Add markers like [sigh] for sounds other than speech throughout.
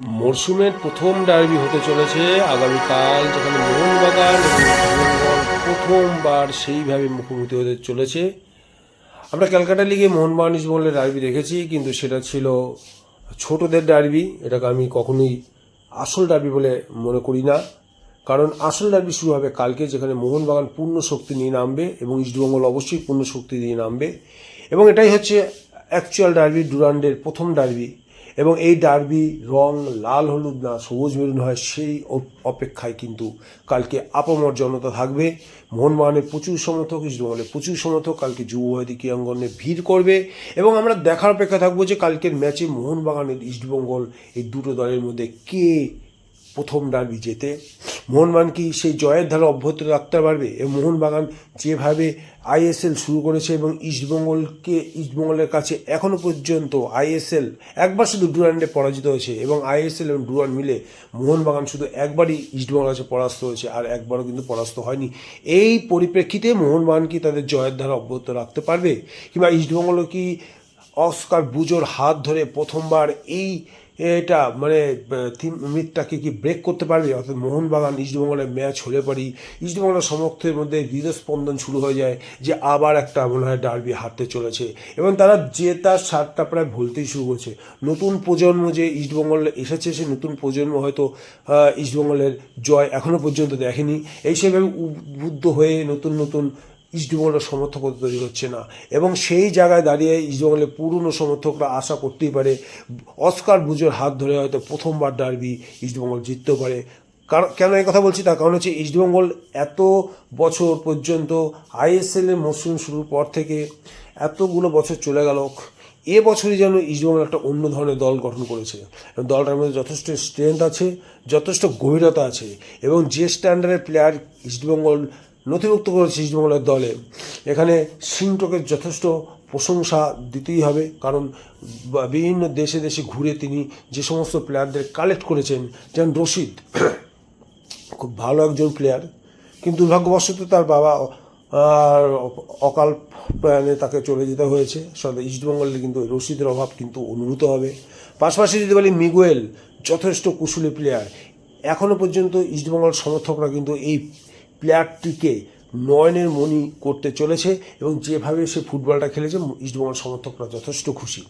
মরশুমের প্রথম ডার্বি হতে চলেছে। আগামীকাল যেখানে মোহনবাগান এবং প্রথমবার সেইভাবে মুখোমুখি হতে চলেছে। আমরা ক্যালকাটা লিগে মোহনবাগান ইস্টবেঙ্গলের ডার্বি দেখেছি, কিন্তু সেটা ছিল ছোটদের ডার্বি এটাকে আমি কখনোই আসল ডার্বি বলে মনে করি না। কারণ আসল ডার্বি শুরু হবে কালকে, যেখানে মোহনবাগান পূর্ণ শক্তি নিয়ে নামবে এবং ইস্টবেঙ্গল অবশ্যই পূর্ণ শক্তি নিয়ে নামবে। এবং এটাই হচ্ছে অ্যাকচুয়াল ডার্বি ডুরান্ডের প্রথম ডার্বি এবং এই ডার্বি রং লাল, হলুদ না সবুজ মেরুন হয় সেই অপেক্ষায় কিন্তু কালকে আপমর জনতা থাকবে। মোহনবাগানের প্রচুর সমর্থক ইস্টবেঙ্গলের প্রচুর সমর্থক কালকে যুবভারতী ক্রীড়াঙ্গনে ভিড় করবে এবং আমরা দেখার অপেক্ষা থাকব যে কালকের ম্যাচে মোহনবাগানের ইস্টবেঙ্গল এই দুটো দলের মধ্যে কে প্রথম ডার্বি জেতে। মোহনবাগান কি সেই জয়ের ধারা অব্যাহত রাখতে পারবে এবং মোহনবাগান যেভাবে আইএসএল শুরু করেছে এবং ইস্টবেঙ্গলকে, ইস্টবেঙ্গলের কাছে এখনও পর্যন্ত আইএসএল একবার শুধু ডুরান্ডে পরাজিত হয়েছে এবং আইএসএল এবং ডুরান্ড মিলে মোহনবাগান শুধু একবারই ইস্টবেঙ্গল কাছে পরাস্ত হয়েছে আর একবারও কিন্তু পরাস্ত হয়নি। এই পরিপ্রেক্ষিতে মোহনবাগান কি তাদের জয়ের ধারা অব্যাহত রাখতে পারবে? কিংবা ইস্টবেঙ্গলও কি অস্কার বুজোর হাত ধরে প্রথমবার এই এটা মানে মিথটাকে কি ব্রেক করতে পারবে? অর্থাৎ মোহনবাগান ইস্টবেঙ্গলের ম্যাচ হলে পরই ইস্টবেঙ্গলের সমর্থকের মধ্যে হৃদস্পন্দন শুরু হয়ে যায় যে আবার একটা মনে হয় ডার্বি হারতে চলেছে। এবং তারা যে তার স্বাদটা প্রায় ভুলতেই শুরু করছে। নতুন প্রজন্ম যে ইস্টবেঙ্গল এসেছে সে নতুন প্রজন্ম হয়তো ইস্টবেঙ্গলের জয় এখনও পর্যন্ত দেখেনি। এই সেভাবে উদ্বুদ্ধ হয়ে নতুন নতুন ইস্টবেঙ্গলের সমর্থক তৈরি হচ্ছে না। এবং সেই জায়গায় দাঁড়িয়ে ইস্টবেঙ্গলের পুরনো সমর্থকরা আশা করতেই পারে, অস্কার বুজোর হাত ধরে হয়তো প্রথমবার ডারবি ইস্টবেঙ্গল জিততেও পারে। কারণ কেন এই কথা বলছি? তার কারণ হচ্ছে ইস্টবেঙ্গল এত বছর পর্যন্ত আইএসএল এর মরশুম শুরুর পর থেকে এতগুলো বছর চলে গেল, এ বছরই যেন ইস্টবেঙ্গল একটা অন্য ধরনের দল গঠন করেছে। দলটার মধ্যে যথেষ্ট স্ট্রেংথ আছে, যথেষ্ট গভীরতা আছে, এবং যে স্ট্যান্ডার্ডের প্লেয়ার ইস্টবেঙ্গল নথিভুক্ত করেছে ইস্টবেঙ্গলের দলে। এখানে সিংটোকে যথেষ্ট প্রশংসা দিতেই হবে, কারণ বিভিন্ন দেশে দেশে ঘুরে তিনি যে সমস্ত প্লেয়ারদের কালেক্ট করেছেন, যেমন রশিদ, [clears throat] খুব ভালো একজন প্লেয়ার কিন্তু দুর্ভাগ্যবশত তার বাবা, আর অকাল প্রয়াণে তাকে চলে যেতে হয়েছে। ইস্টবেঙ্গলের কিন্তু রশিদের অভাব কিন্তু অনুভূত হবে। পাশাপাশি যদি বলি, মিগুয়েল যথেষ্ট কুশলী প্লেয়ার এখনও পর্যন্ত ইস্টবেঙ্গল সমর্থকরা কিন্তু এই প্লেয়ারটিকে নয়নের মনি করতে চলেছে এবং যেভাবে সে ফুটবলটা খেলেছে ইস্টবেঙ্গল সমর্থকরা যথেষ্ট খুশি।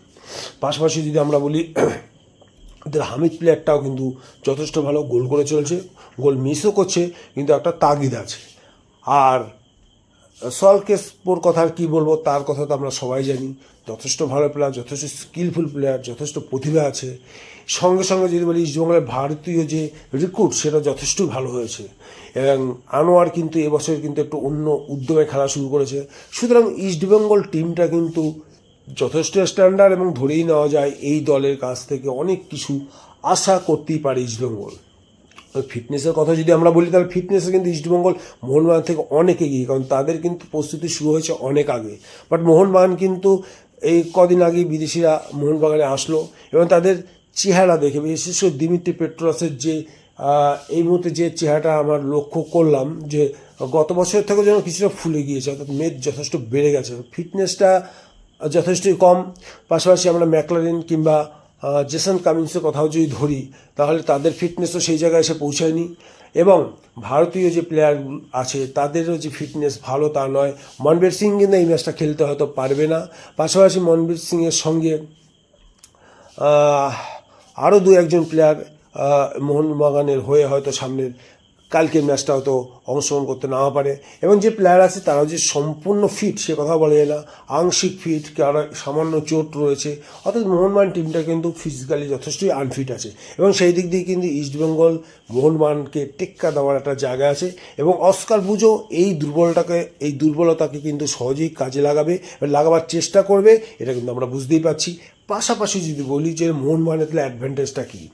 পাশাপাশি যদি আমরা বলি তাদের হামিদ প্লেয়ারটাও কিন্তু যথেষ্ট ভালো গোল করে চলছে, গোল মিসও করছে, কিন্তু একটা তাগিদ আছে। আর সলকেসপোর কথা কী বলব, তার কথা তো আমরা সবাই জানি। যথেষ্ট ভালো প্লেয়ার যথেষ্ট স্কিলফুল প্লেয়ার যথেষ্ট প্রতিভা আছে। সঙ্গে সঙ্গে যদি বলি ইস্টবেঙ্গলের ভারতীয় যে রিক্রুট সেটা যথেষ্টই ভালো হয়েছে। এবং আনোয়ার কিন্তু এবছর কিন্তু একটু অন্য উদ্যমে খেলা শুরু করেছে। সুতরাং ইস্টবেঙ্গল টিমটা কিন্তু যথেষ্ট স্ট্যান্ডার্ড এবং ধরেই নেওয়া যায় এই দলের কাছ থেকে অনেক কিছু আশা করতেই পারে ইস্টবেঙ্গল ফিটনেসের কথা যদি আমরা বলি, তাহলে ফিটনেসে কিন্তু ইস্টবেঙ্গল মোহনবাগান থেকে অনেক এগিয়ে, কারণ তাদের কিন্তু প্রস্তুতি শুরু হয়েছে অনেক আগে। বাট মোহনবাগান কিন্তু এই কদিন আগে বিদেশিরা মোহনবাগানে আসলো এবং তাদের চেহারা দেখে, বিশেষ করে দিমিত্রি পেট্রোসের যে এই মুহূর্তে যে চেহারাটা আমার লক্ষ্য করলাম, যে গত বছর থেকে যেন কিছুটা ফুলে গিয়েছে, অর্থাৎ মেদ যথেষ্ট বেড়ে গেছে। ফিটনেসটা যথেষ্টই কম, পাশাপাশি আমরা ম্যাকলারিন কিংবা জেসন কামিন্সের কথাও যদি ধরি, তাহলে তাদের ফিটনেসও সেই জায়গায় এসে পৌঁছায়নি। এবং ভারতীয় যে প্লেয়ার আছে, তাদেরও যে ফিটনেস ভালো তা নয়। মনবীর সিং কিন্তু এই ম্যাচটা খেলতে হয়তো পারবে না। পাশাপাশি মনবীর সিংয়ের সঙ্গে আরও দু একজন প্লেয়ার মোহনবাগানের হয়ে হয়তো সামনের কালকের ম্যাচটা হয়তো অংশগ্রহণ করতে নাও পারে। এবং যে প্লেয়ার আছে, তারাও যে সম্পূর্ণ ফিট সে কথা বলা না। আংশিক ফিট কারও সামান্য চোট রয়েছে। অর্থাৎ মোহনবাগান টিমটা কিন্তু ফিজিক্যালি যথেষ্টই আনফিট আছে। এবং সেই দিক দিয়ে কিন্তু ইস্টবেঙ্গল মোহনবাগানকে টেক্কা দেওয়ার একটা জায়গা আছে। এবং অস্কার বুঝো এই দুর্বলটাকে, এই দুর্বলতাকে কিন্তু সহজেই কাজে লাগাবে, লাগাবার চেষ্টা করবে, এটা কিন্তু আমরা বুঝতেই পারছি। পাশাপাশি যদি বলি যে মোহনবাগানের তাহলে অ্যাডভান্টেজটা কী?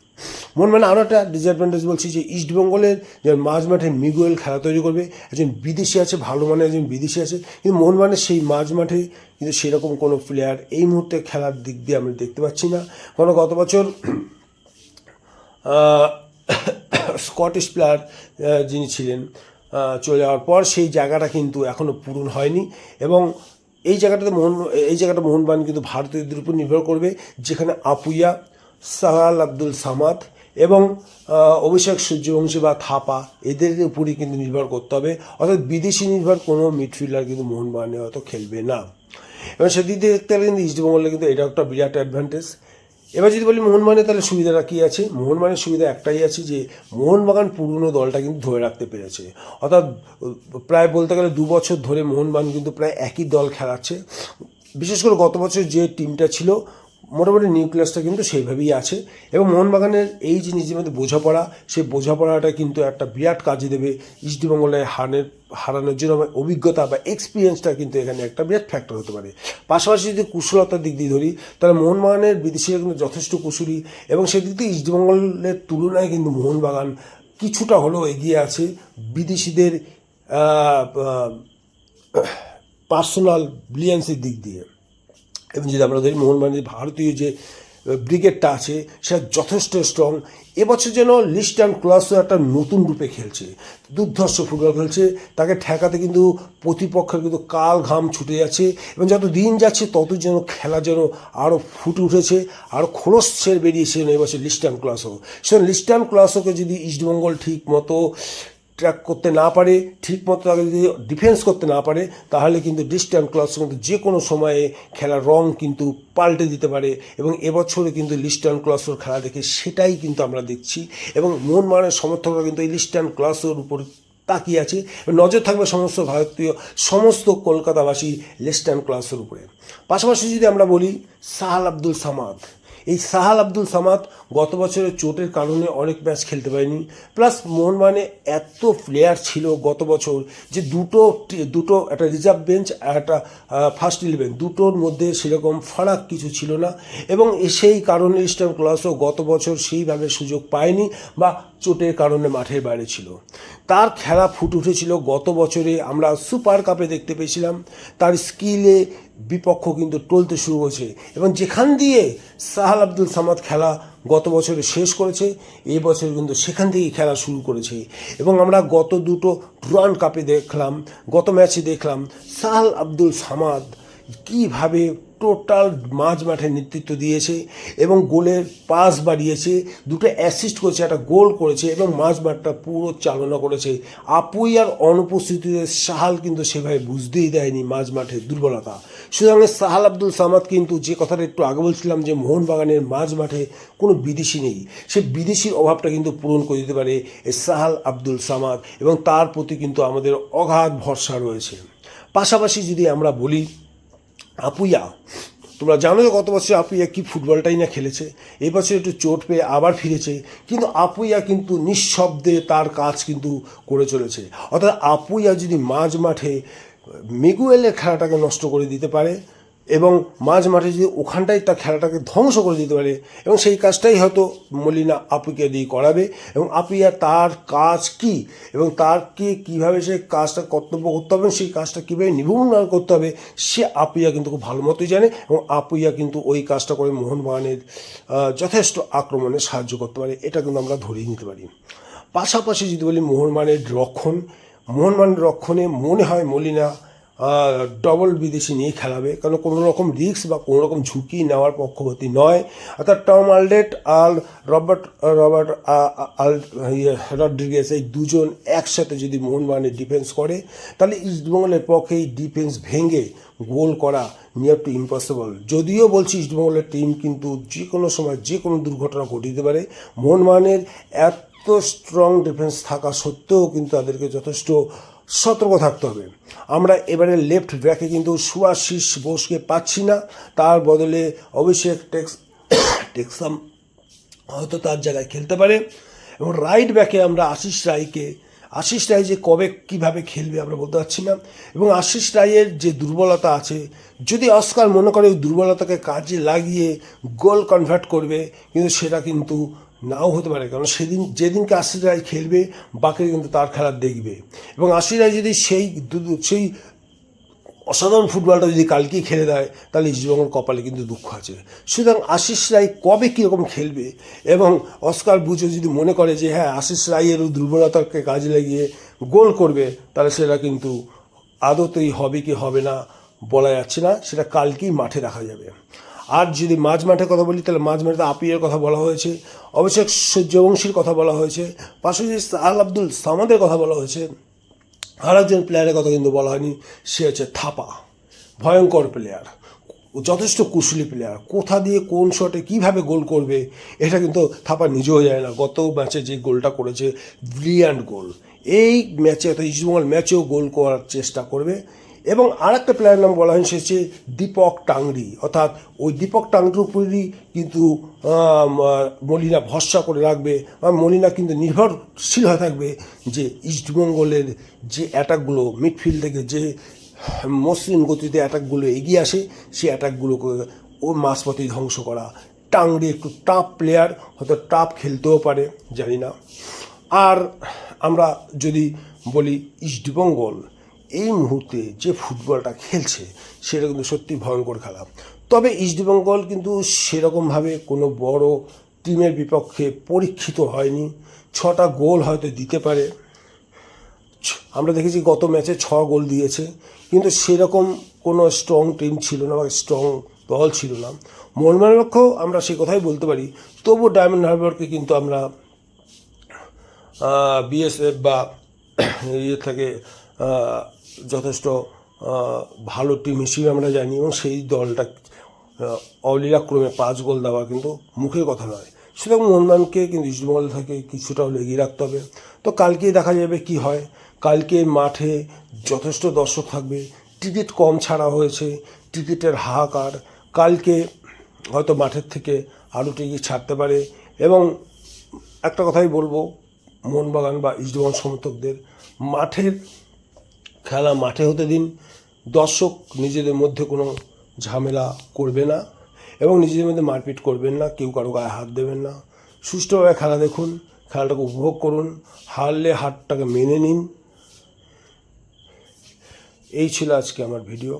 মোহনবাগান আরও একটা ডিসঅ্যাডভান্টেজ বলছি যে ইস্টবেঙ্গলের যে মাঝ মাঠে মিগুয়েল খেলা তৈরি করবে, একজন বিদেশি আছে, ভালো মানে একজন বিদেশি আছে, কিন্তু মন মানে সেই মাঝ মাঠে কিন্তু সেরকম কোনো প্লেয়ার এই মুহূর্তে খেলার দিক দিয়ে আমরা দেখতে পাচ্ছি না। কোনো গত বছর স্কটিশ প্লেয়ার যিনি ছিলেন চলে যাওয়ার পর সেই জায়গাটা কিন্তু এখনও পূরণ হয়নি এবং এই জায়গাটাতে মোহন, এই জায়গাটা মোহনবাগান কিন্তু ভারতীয়দের উপর নির্ভর করবে, যেখানে আপুইয়া সাহাল আব্দুল সামাদ এবং অভিষেক সূর্যবংশী বা থাপা এদের উপরই কিন্তু নির্ভর করতে হবে। অর্থাৎ বিদেশি নির্ভর কোনো মিডফিল্ডার কিন্তু মোহনবাগানে হয়তো খেলবে না। এবং সেদিক দিয়ে দেখতে গেলে কিন্তু ইস্টবেঙ্গলের কিন্তু এটা একটা বিরাট অ্যাডভান্টেজ এবার যদি বলি মোহনবাগানে তাহলে সুবিধাটা কী আছে? মোহনবাগানের সুবিধা একটাই আছে যে মোহনবাগান পুরনো দলটা কিন্তু ধরে রাখতে পেরেছে। অর্থাৎ, প্রায় বলতে গেলে দু বছর ধরে মোহনবাগান কিন্তু প্রায় একই দল খেলাচ্ছে। বিশেষ করে গত বছর যে টিমটা ছিল মোটামুটি নিউক্লিয়াসটা কিন্তু সেইভাবেই আছে এবং মোহনবাগানের এই যে নিজের মধ্যে বোঝাপড়া, সেই বোঝাপড়াটা কিন্তু একটা বিরাট কাজে দেবে ইস্টবেঙ্গলে হারের হারানোর জন্য আমার অভিজ্ঞতা বা এক্সপিরিয়েন্সটা কিন্তু এখানে একটা বিরাট ফ্যাক্টর হতে পারে। পাশাপাশি যদি কুশলতার দিক দিয়ে ধরি, তাহলে মোহনবাগানের বিদেশিরা কিন্তু যথেষ্ট কুশলী এবং সেদিক দিয়ে ইস্টবেঙ্গলের তুলনায় কিন্তু মোহনবাগান কিছুটা হলেও এগিয়ে আছে বিদেশিদের পার্সোনাল ব্রিলিয়ান্সের দিক দিয়ে। এবং যদি আমরা ধরি মোহনবাগানের ভারতীয় যে ব্রিগেডটা আছে, সেটা যথেষ্ট স্ট্রং এবছর যেন লিস্ট অ্যান্ড ক্লাসও একটা নতুন রূপে খেলছে। দুর্ধর্ষ ফুটবল খেলছে। তাকে ঠেকাতে কিন্তু প্রতিপক্ষের কিন্তু কাল ঘাম ছুটে যাচ্ছে এবং যত দিন যাচ্ছে, তত যেন খেলা যেন আরও ফুটে উঠেছে আরও খোলস ছেড়ে বেরিয়েছে এবছর লিস্ট অ্যান্ড ক্লাসও। সেখানে লিস্ট অ্যান্ড ক্লাসওকে যদি ইস্টবেঙ্গল ঠিক মতো ট্র্যাক করতে না পারে ঠিক মতো তাকে যদি ডিফেন্স করতে না পারে, তাহলে কিন্তু ডিস্ট্যান্ট ক্লাস কিন্তু যে কোনো সময়ে খেলার রং কিন্তু পাল্টে দিতে পারে এবং এবছরে কিন্তু লিস্টার্ন ক্লাসোর খেলা দেখে সেটাই কিন্তু আমরা দেখছি এবং মন মানের সমর্থকরা কিন্তু এই লিস্টার্ন ক্লাসের উপর তাকিয়ে আছে। নজর থাকবে সমস্ত ভারতীয়, সমস্ত কলকাতাবাসী লিস্টার্ন ক্লাসের উপরে। পাশাপাশি যদি আমরা বলি, সাহাল আব্দুল সামাদ। এই সাহাল আব্দুল সামাদ গত বছরের চোটের কারণে অনেক ম্যাচ খেলতে পারেনি। প্লাস মোহনবাগানে এত প্লেয়ার ছিল গত বছর যে দুটো দুটো একটা রিজার্ভ বেঞ্চ আর একটা ফার্স্ট ইলেভেন দুটোর মধ্যে সেরকম ফারাক কিছু ছিল না এবং সেই কারণে ইস্টার্ন ক্লাসও গত বছর সেইভাবে সুযোগ পায়নি বা চোটের কারণে মাঠের বাইরে ছিল। তার খেলা ফুটে উঠেছিল গত বছরে আমরা সুপার কাপে দেখতে পেয়েছিলাম। তার স্কিলে বিপক্ষ কিন্তু টলতে শুরু হয়েছে এবং যেখান দিয়ে সাহাল আব্দুল সামাদ খেলা গত বছরে শেষ করেছে, এই বছর কিন্তু সেখান থেকেই খেলা শুরু করেছে। এবং আমরা গত দুটো ডুরান কাপে দেখলাম, গত ম্যাচে দেখলাম সাহাল আব্দুল সামাদ কীভাবে টোটাল মাঝ মাঠে নেতৃত্ব দিয়েছে এবং গোলের পাস বাড়িয়েছে, দুটো অ্যাসিস্ট করেছে, একটা গোল করেছে এবং মাঝ মাঠটা পুরো চালনা করেছে। আপুই আর অনুপস্থিতিতে সাহাল কিন্তু সেভাবে বুঝতেই দেয়নি মাঝ মাঠের দুর্বলতা। সুতরাং সাহাল আব্দুল সামাদ কিন্তু যে কথাটা একটু আগে বলছিলাম যে মোহনবাগানের মাঝ মাঠে কোনো বিদেশি নেই, সে বিদেশির অভাবটা কিন্তু পূরণ করে দিতে পারে সাহাল আব্দুল সামাদ এবং তার প্রতি কিন্তু আমাদের অগাধ ভরসা রয়েছে। পাশাপাশি যদি আমরা বলি আপুইয়া, তোমরা জানো যে গত বছর আপুইয়া কি ফুটবলটাই না খেলেছে? এবছর একটু চোট পেয়ে আবার ফিরেছে। কিন্তু আপুইয়া কিন্তু নিঃশব্দে তার কাজ কিন্তু করে চলেছে। অর্থাৎ আপুইয়া যদি মাঝ মাঠে মেগুয়েলের খেলাটাকে নষ্ট করে দিতে পারে এবং মাঝ মাঠে যদি ওখানটাই তার খেলাটাকে ধ্বংস করে দিতে পারে, এবং সেই কাজটাই হয়তো মলিনা আপুকে দিয়ে করাবে, এবং আপিয়া তার কাজ কি, এবং তার কি কীভাবে সে কাজটা কর্তব্য করতে হবে সেই কাজটা কীভাবে নিবন্ধন করতে হবে, সে আপুইয়া কিন্তু খুব ভালো মতোই জানে, এবং আপুইয়া কিন্তু ওই কাজটা করে মোহনবাগানের যথেষ্ট আক্রমণে সাহায্য করতে পারে, এটা কিন্তু আমরা ধরেই নিতে পারি। পাশাপাশি যদি বলি মোহনবাগানের রক্ষণ, মোহনবাগানের রক্ষণে মনে হয় মলিনা ডবল বিদেশি নিয়ে খেলাবে। কারণ কোনো রকম রিস্ক বা কোনো রকম ঝুঁকি নেওয়ার পক্ষপাতী নয়। অর্থাৎ টম আলডেট আর রবার্ট রবার্ট আল ইয়ে, রড্রিগেস এই দুজন একসাথে যদি মোহনবাগানের ডিফেন্স করে তাহলে ইস্টবেঙ্গলের পক্ষে এই ডিফেন্স ভেঙে গোল করা নিয়ার টু ইম্পসিবল যদিও বলছি ইস্টবেঙ্গলের টিম কিন্তু যে কোনো সময় যে কোনো দুর্ঘটনা ঘটিতে পারে। মোহনবাগানের এত স্ট্রং ডিফেন্স থাকা সত্ত্বেও কিন্তু তাদেরকে যথেষ্ট সতর্ক থাকতে হবে। আমরা এবারে লেফট ব্যাকে কিন্তু সুয়াশিস বোসকে পাচ্ছি না। তার বদলে অভিষেক টেক্স টেক্সাম হয়তো তার জায়গায় খেলতে পারে। এবং রাইট ব্যাকে আমরা আশিস রায়কে আশিস রায় যে কবে কীভাবে খেলবে আমরা বলতে পারছি না। এবং আশিস রায়ের যে দুর্বলতা আছে, যদি অস্কার মনে করে ওই দুর্বলতাকে কাজে লাগিয়ে গোল কনভার্ট করবে, কিন্তু সেটা কিন্তু নাও হতে পারে, কারণ সেদিন, যেদিনকে আশিস রায় খেলবে, বাকি কিন্তু তার খেলা দেখবে। এবং আশিস রায় যদি সেই সেই অসাধারণ ফুটবলটা যদি কালকেই খেলে দেয়, তাহলে ইস্টবেঙ্গল কপালে কিন্তু দুঃখ আছে। সুতরাং আশিস রায় কবে কীরকম খেলবে এবং অস্কার বুঝে যদি মনে করে যে হ্যাঁ আশিস রায়ের দুর্বলতাকে কাজে লাগিয়ে গোল করবে, তাহলে সেটা কিন্তু আদতেই হবে কি হবে না বলা যাচ্ছে না, সেটা কালকেই মাঠে দেখা যাবে। আর যদি মাঝ মাঠের কথা বলি, তাহলে মাঝ মাঠে আপিয়ের কথা বলা হয়েছে, অভিষেক সূর্যবংশীর কথা বলা হয়েছে, পাশাপাশি আল আব্দুল সামাদের কথা বলা হয়েছে, আর একজন প্লেয়ারের কথা কিন্তু বলা হয়নি, সে হচ্ছে থাপা। ভয়ঙ্কর প্লেয়ার যথেষ্ট কুশলী প্লেয়ার কোথা দিয়ে কোন শটে কীভাবে গোল করবে, এটা কিন্তু থাপা নিজেও যায় না। গত ম্যাচে যে গোলটা করেছে ব্রিলিয়ান্ট গোল এই ম্যাচে অর্থাৎ ইস্টবেঙ্গল ম্যাচেও গোল করার চেষ্টা করবে এবং আর একটা প্লেয়ারের নাম বলা হয় সে দীপক টাংরি। অর্থাৎ ওই দীপক টাংরির উপরই কিন্তু মলিনা ভরসা করে রাখবে। বা মলিনা কিন্তু নির্ভরশীল হয়ে থাকবে যে ইস্টবেঙ্গলের যে অ্যাটাকগুলো মিডফিল্ড থেকে যে মসৃণ গতিতে অ্যাটাকগুলো এগিয়ে আসে, সেই অ্যাটাকগুলোকে ও মাঝপথেই ধ্বংস করা। টাংরি একটু টাপ প্লেয়ার হয়তো টাপ খেলতেও পারে, জানি না। আর আমরা যদি বলি ইস্টবেঙ্গল এই মুহূর্তে যে ফুটবলটা খেলছে, সেটা কিন্তু সত্যি ভয়ঙ্কর খেলা। তবে ইস্টবেঙ্গল কিন্তু সেরকমভাবে কোনো বড় টিমের বিপক্ষে পরীক্ষিত হয়নি। ছটা গোল হয়তো দিতে পারে। আমরা দেখেছি গত ম্যাচে ছ গোল দিয়েছে। কিন্তু সেরকম কোনো স্ট্রং টিম ছিল না বা স্ট্রং দল ছিল না। মোহনবাগানের পক্ষেও আমরা সে কথাই বলতে পারি। তবু ডায়মন্ড হারবারকে কিন্তু আমরা বিএসএফ বা ইয়ে থেকে যথেষ্ট ভালো টিম হিসেবে আমরা জানি এবং সেই দলটা অলীলাক্রমে পাঁচ গোল দেওয়া কিন্তু মুখের কথা নয়। সুতরাং মোহনবাগানকে কিন্তু ইস্টবেঙ্গল থেকে কিছুটা হলে এগিয়ে রাখতে হবে। তো কালকেই দেখা যাবে কি হয়। কালকে মাঠে যথেষ্ট দর্শক থাকবে। টিকিট কম ছাড়া হয়েছে, টিকিটের হাহাকার। কালকে হয়তো মাঠের থেকে আরও টিকিট ছাড়তে পারে এবং একটা কথাই বলব মোহনবাগান বা ইস্টবেঙ্গল সমর্থকদের, মাঠের খেলা মাঠে হতে দিন। দর্শক নিজেদের মধ্যে কোনো ঝামেলা করবে না এবং নিজেদের মধ্যে মারপিট করবেন না, কেউ কারও গায়ে হাত দেবেন না। সুষ্ঠুভাবে খেলা দেখুন, খেলাটাকে উপভোগ করুন, হারলে হারটাকে মেনে নিন। এই ছিল আজকে আমার ভিডিও।